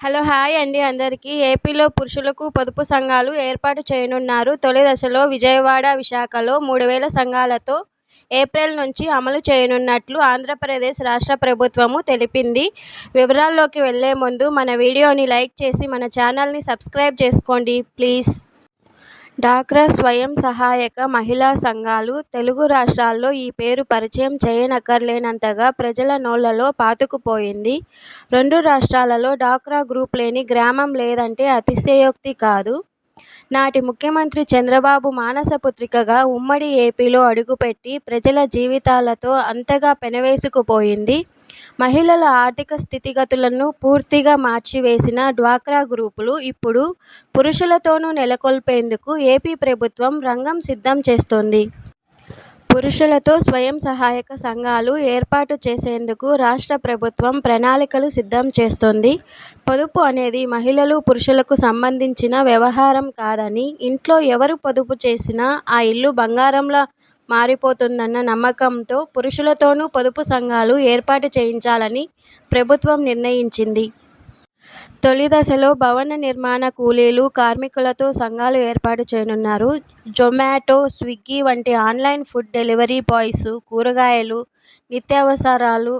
Hello hi అండి అందరికీ. ఏపీలో పురుషులకు పొదుపు సంఘాలు ఏర్పాటు చేయనున్నారు. తొలి దశలో విజయవాడ విశాఖలో మూడు వేల సంఘాలతో ఏప్రిల్ నుంచి అమలు చేయనున్నట్లు ఆంధ్రప్రదేశ్ రాష్ట్ర ప్రభుత్వము తెలిపింది. వివరాల్లోకి వెళ్ళే ముందు మన వీడియోని లైక్ చేసి మన ఛానల్ని సబ్స్క్రైబ్ చేసుకోండి ప్లీజ్. డ్వాక్రా స్వయం సహాయక మహిళా సంఘాలు తెలుగు రాష్ట్రాల్లో ఈ పేరు పరిచయం చేయనక్కర్లేనంతగా ప్రజల నోళ్ళలో పాతుకుపోయింది. రెండు రాష్ట్రాలలో డాక్రా గ్రూప్ లేని గ్రామం లేదంటే అతిశయోక్తి కాదు. నాటి ముఖ్యమంత్రి చంద్రబాబు మానసపుత్రికగా ఉమ్మడి ఏపీలో అడుగుపెట్టి ప్రజల జీవితాలతో అంతగా పెనవేసుకుపోయింది. మహిళల ఆర్థిక స్థితిగతులను పూర్తిగా మార్చివేసిన డ్వాక్రా గ్రూపులు ఇప్పుడు పురుషులతోనూ నెలకొల్పేందుకు ఏపీ ప్రభుత్వం రంగం సిద్ధం చేస్తోంది. పురుషులతో స్వయం సహాయక సంఘాలు ఏర్పాటు చేసేందుకు రాష్ట్ర ప్రభుత్వం ప్రణాళికలు సిద్ధం చేస్తోంది. పొదుపు అనేది మహిళలు పురుషులకు సంబంధించిన వ్యవహారం కాదని ఇంట్లో ఎవరు పొదుపు చేసినా ఆ ఇల్లు బంగారంలా మారిపోతుందన్న నమ్మకంతో పురుషులతోనూ పొదుపు సంఘాలు ఏర్పాటు చేయించాలని ప్రభుత్వం నిర్ణయించింది. తొలి దశలో భవన నిర్మాణ కూలీలు కార్మికులతో సంఘాలు ఏర్పాటు చేయనున్నారు. జొమాటో స్విగ్గీ వంటి ఆన్లైన్ ఫుడ్ డెలివరీ బాయ్స్ కూరగాయలు నిత్యావసరాలు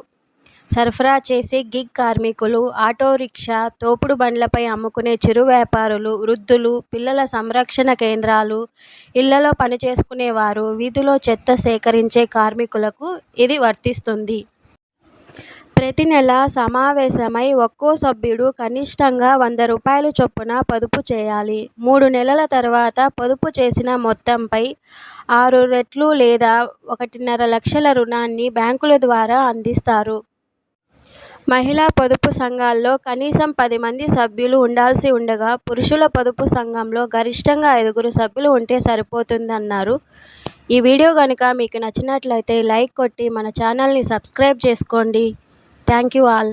సరఫరా చేసే గిగ్ కార్మికులు ఆటో రిక్షా తోపుడు బండ్లపై అమ్ముకునే చిరు వ్యాపారులు వృద్ధులు పిల్లల సంరక్షణ కేంద్రాలు ఇళ్ళలో పనిచేసుకునేవారు వీధిలో చెత్త సేకరించే కార్మికులకు ఇది వర్తిస్తుంది. ప్రతి నెల సమావేశమై ఒక్కో సభ్యుడు కనిష్టంగా వంద రూపాయలు చొప్పున పొదుపు చేయాలి. మూడు నెలల తర్వాత పొదుపు చేసిన మొత్తంపై ఆరు రెట్లు లేదా ఒకటిన్నర లక్షల రుణాన్ని బ్యాంకుల ద్వారా అందిస్తారు. మహిళా పొదుపు సంఘాల్లో కనీసం పది మంది సభ్యులు ఉండాల్సి ఉండగా పురుషుల పొదుపు సంఘంలో గరిష్టంగా ఐదుగురు సభ్యులు ఉంటే సరిపోతుందన్నారు. ఈ వీడియో కనుక మీకు నచ్చినట్లయితే లైక్ కొట్టి మన ఛానల్ని సబ్స్క్రైబ్ చేసుకోండి. Thank you all.